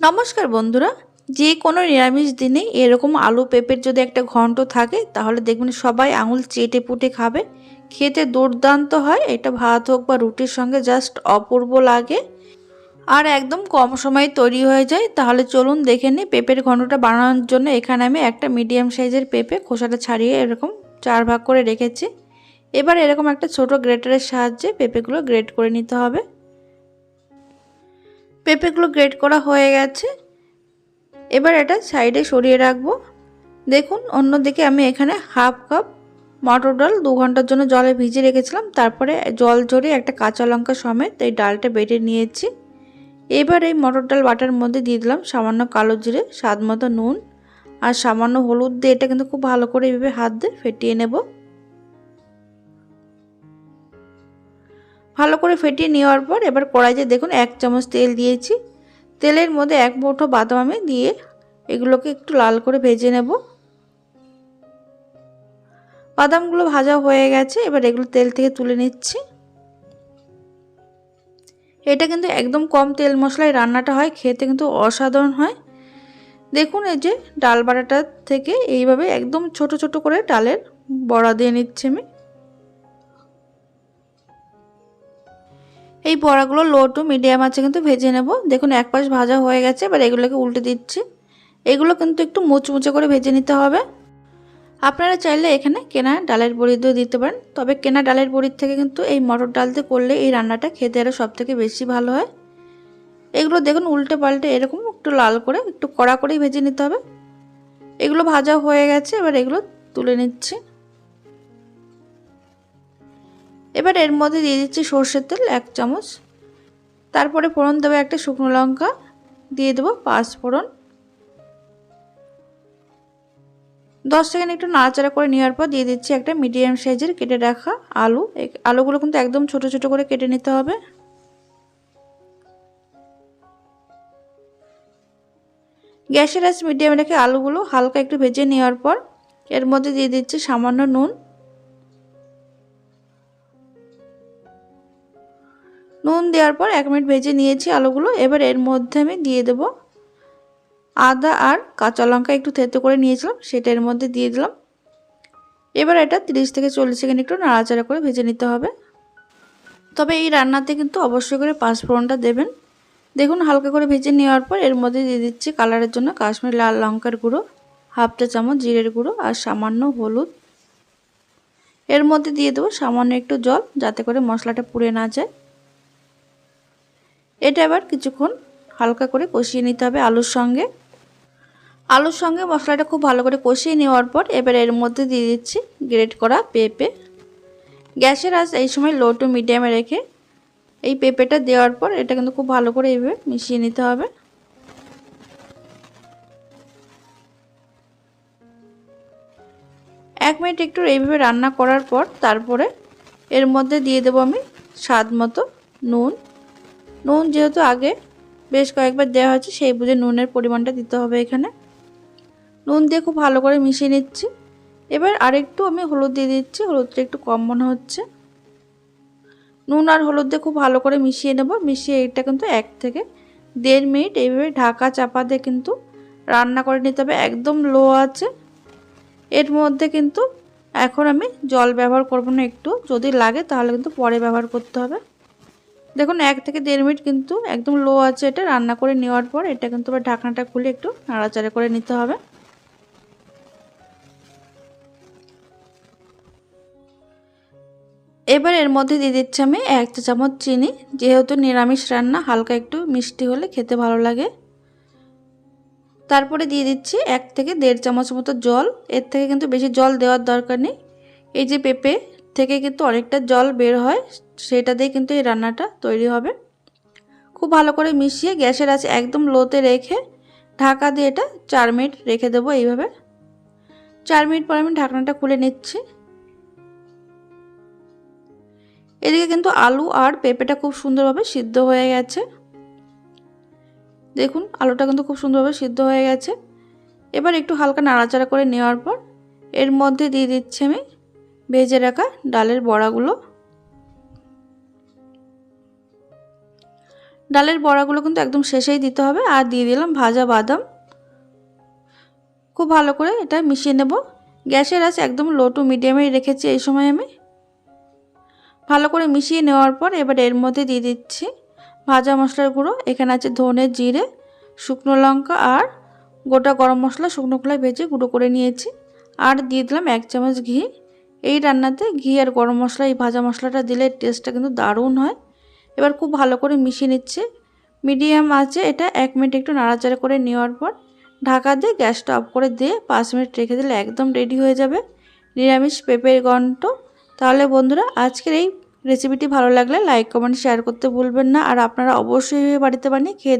নমস্কার বন্ধুরা, যে কোনো নিরামিষ দিনে এরকম আলু পেঁপের যদি একটা ঘন্ট থাকে, তাহলে দেখবেন সবাই আঙুল চেটে পুটে খাবে। খেতে দুর্দান্ত হয়, এটা ভাত হোক বা রুটির সঙ্গে জাস্ট অপূর্ব লাগে। আর একদম কম সময়ে তৈরি হয়ে যায়, তাহলে চলুন দেখে নিই পেঁপের ঘন্টটা বানানোর জন্য এখানে আমি একটা মিডিয়াম সাইজের পেঁপে খোসাটা ছাড়িয়ে এরকম চার ভাগ করে রেখেছি। এবার এরকম একটা ছোট গ্রেটারের সাহায্যে পেঁপেগুলো গ্রেট করে নিতে হবে। পেঁপেগুলো গ্রেট করা হয়ে গেছে। এবার এটা সাইডে সরিয়ে রাখব। দেখুন, অন্যদিকে আমি এখানে হাফ কাপ মটর ডাল দু ঘণ্টার জন্য জলে ভিজিয়ে রেখেছিলাম। তারপরে জল ঝরিয়ে একটা কাঁচা লঙ্কা সমেত এই ডালটা বেটে নিয়েছি। এবার এই মটর ডাল বাটার মধ্যে দিয়ে দিলাম সামান্য কালো জিরে, স্বাদ মতো নুন আর সামান্য হলুদ দিয়ে এটা কিন্তু খুব ভালো করে এইভাবে হাত দিয়ে ফেটিয়ে নেব। ভালো করে ফেটিয়ে নেওয়ার পর এবার কড়াইতে দেখুন এক চামচ তেল দিয়েছি। তেলের মধ্যে এক মুঠো বাদাম আমি দিয়ে এগুলোকে একটু লাল করে ভেজে নেব। বাদামগুলো ভাজা হয়ে গেছে, এবার এগুলো তেল থেকে তুলে নিচ্ছি। এটা কিন্তু একদম কম তেল মশলায় রান্নাটা হয়, খেতে কিন্তু অসাধারণ হয়। দেখুন এই যে ডাল বাটাটা থেকে এইভাবে একদম ছোট ছোট করে ডালের বড়া দিয়ে নিচ্ছি আমি। এই বড়াগুলো লো টু মিডিয়াম আছে, কিন্তু ভেজে নেব। দেখুন, এক পাশ ভাজা হয়ে গেছে, এবার এগুলোকে উল্টে দিচ্ছি। এগুলো কিন্তু একটু মুচমুচে করে ভেজে নিতে হবে। আপনারা চাইলে এখানে কেনা ডালের বড়ি দিয়েও দিতে পারেন, তবে কেনা ডালের বড়ির থেকে কিন্তু এই মটর ডাল দিয়ে করলে এই রান্নাটা খেতে আরও সব থেকে বেশি ভালো হয়। এগুলো দেখুন, উল্টে পাল্টে এরকম একটু লাল করে, একটু কড়া করেই ভেজে নিতে হবে। এগুলো ভাজা হয়ে গেছে, এবার এগুলো তুলে নিচ্ছি। এবার এর মধ্যে দিয়ে দিচ্ছি সর্ষের তেল এক চামচ। তারপরে ফোড়ন দেবো একটা শুকনো লঙ্কা, দিয়ে দেবো পাঁচ ফোড়ন। দশ সেকেন্ড একটু নাড়াচাড়া করে নেওয়ার পর দিয়ে দিচ্ছি একটা মিডিয়াম সাইজের কেটে রাখা আলু। আলুগুলো কিন্তু একদম ছোট ছোট করে কেটে নিতে হবে। গ্যাসের আঁচ মিডিয়ামে রেখে আলুগুলো হালকা একটু ভেজে নেওয়ার পর এর মধ্যে দিয়ে দিচ্ছি সামান্য নুন। নুন দেওয়ার পর এক মিনিট ভেজে নিয়েছি আলুগুলো। এবার এর মধ্যে আমি দিয়ে দেব আদা আর কাঁচা লঙ্কা। একটু থেতো করে নিয়েছিলাম, সেটা এর মধ্যে দিয়ে দিলাম। এবার এটা তিরিশ থেকে চল্লিশ সেকেন্ড একটু নাড়াচাড়া করে ভেজে নিতে হবে। তবে এই রান্নাতে কিন্তু অবশ্যই করে পাঁচফোড়নটা দেবেন। দেখুন, হালকা করে ভেজে নেওয়ার পর এর মধ্যে দিয়ে দিচ্ছি কালারের জন্য কাশ্মীর লাল লঙ্কার গুঁড়ো হাফটা চামচ জিরের গুঁড়ো আর সামান্য হলুদ। এর মধ্যে দিয়ে দেবো সামান্য একটু জল, যাতে করে মশলাটা পুড়ে না যায়। এটা এবার কিছুক্ষণ হালকা করে কষিয়ে নিতে হবে আলুর সঙ্গে। আলুর সঙ্গে মশলাটা খুব ভালো করে কষিয়ে নেওয়ার পর এবার এর মধ্যে দিয়ে দিচ্ছি গ্রেট করা পেঁপে। গ্যাসের আঁচ এই সময় লো টু মিডিয়ামে রেখে এই পেঁপেটা দেওয়ার পর এটা কিন্তু খুব ভালো করে এইভাবে মিশিয়ে নিতে হবে। এক মিনিট একটু এইভাবে রান্না করার পর তারপরে এর মধ্যে দিয়ে দেবো আমি স্বাদ মতো নুন। নুন যেহেতু আগে বেশ কয়েকবার দেওয়া হয়েছে, সেই বুঝে নুনের পরিমাণটা দিতে হবে এখানে। নুন দিয়ে খুব ভালো করে মিশিয়ে নিচ্ছি। এবার আরেকটু আমি হলুদ দিয়ে দিচ্ছি, হলুদটা একটু কম মনে হচ্ছে। নুন আর হলুদ দিয়ে খুব ভালো করে মিশিয়ে নেব। মিশিয়ে এটা কিন্তু এক থেকে দেড় মিনিট। এইভাবে ঢাকা চাপা দিয়ে কিন্তু রান্না করে নিতে হবে। একদম লো আছে। এর মধ্যে কিন্তু এখন আমি জল ব্যবহার করব না একটু। যদি লাগে তাহলে কিন্তু পরে ব্যবহার করতে হবে। দেখুন, এক থেকে দেড় মিনিট কিন্তু একদম লো আছে এটা। রান্না করে নেওয়ার পর এটা কিন্তু আবার ঢাকনাটা খুলে একটু নাড়াচাড়া করে নিতে হবে। এবার এর মধ্যে দিয়ে দিচ্ছি আমি এক চা চামচ চিনি। যেহেতু নিরামিষ রান্না, হালকা একটু মিষ্টি হলে খেতে ভালো লাগে। তারপরে দিয়ে দিচ্ছি এক থেকে দেড় চামচ মতো জল। এর থেকে কিন্তু বেশি জল দেওয়ার দরকার নেই। এই যে পেঁপে থেকে কিন্তু অনেকটা জল বের হয়, সেটা দিয়ে কিন্তু এই রান্নাটা তৈরি হবে। খুব ভালো করে মিশিয়ে গ্যাসের আছে একদম লোতে রেখে ঢাকা দিয়ে এটা চার মিনিট রেখে দেবো এইভাবে। চার মিনিট পর আমি ঢাকনাটা খুলে নিচ্ছি। এদিকে কিন্তু আলু আর পেঁপেটা খুব সুন্দরভাবে সিদ্ধ হয়ে গেছে। দেখুন, আলুটা কিন্তু খুব সুন্দরভাবে সিদ্ধ হয়ে গেছে। এবার একটু হালকা নাড়াচাড়া করে নেওয়ার পর এর মধ্যে দিয়ে দিচ্ছি আমি ভেজে রাখা ডালের বড়াগুলো। ডালের বড়াগুলো কিন্তু একদম শেষেই দিতে হবে। আর দিয়ে দিলাম ভাজা বাদাম। খুব ভালো করে এটা মিশিয়ে নেব। গ্যাসের আঁচ একদম লো টু মিডিয়ামেই রেখেছি এই সময় আমি। ভালো করে মিশিয়ে নেওয়ার পর এবার এর মধ্যে দিয়ে দিচ্ছি ভাজা মশলার গুঁড়ো। এখানে আছে ধনে জিরে, শুকনো লঙ্কা আর গোটা গরম মশলা শুকনো খোলায় ভেজে গুঁড়ো করে নিয়েছি। আর দিয়ে দিলাম এক চামচ ঘি। এই রান্নাতে ঘি আর গরম মশলা, এই ভাজা মশলাটা দিলে টেস্টটা কিন্তু দারুণ হয়। এবার খুব ভালো করে মিশিয়ে নিচ্ছে। মিডিয়াম আছে এটা এক মিনিট একটু নাড়াচাড়া করে নেওয়ার পর ঢাকা দিয়ে গ্যাসটা অফ করে দিয়ে পাঁচ মিনিট রেখে দিলে একদম রেডি হয়ে যাবে। নিরামিষ পেঁপের ঘন্ট। তাহলে বন্ধুরা, আজকের এই রেসিপিটি ভালো লাগলে লাইক কমেন্ট শেয়ার করতে ভুলবেন না। আর আপনারা অবশ্যই বাড়িতে বানিয়ে খেয়ে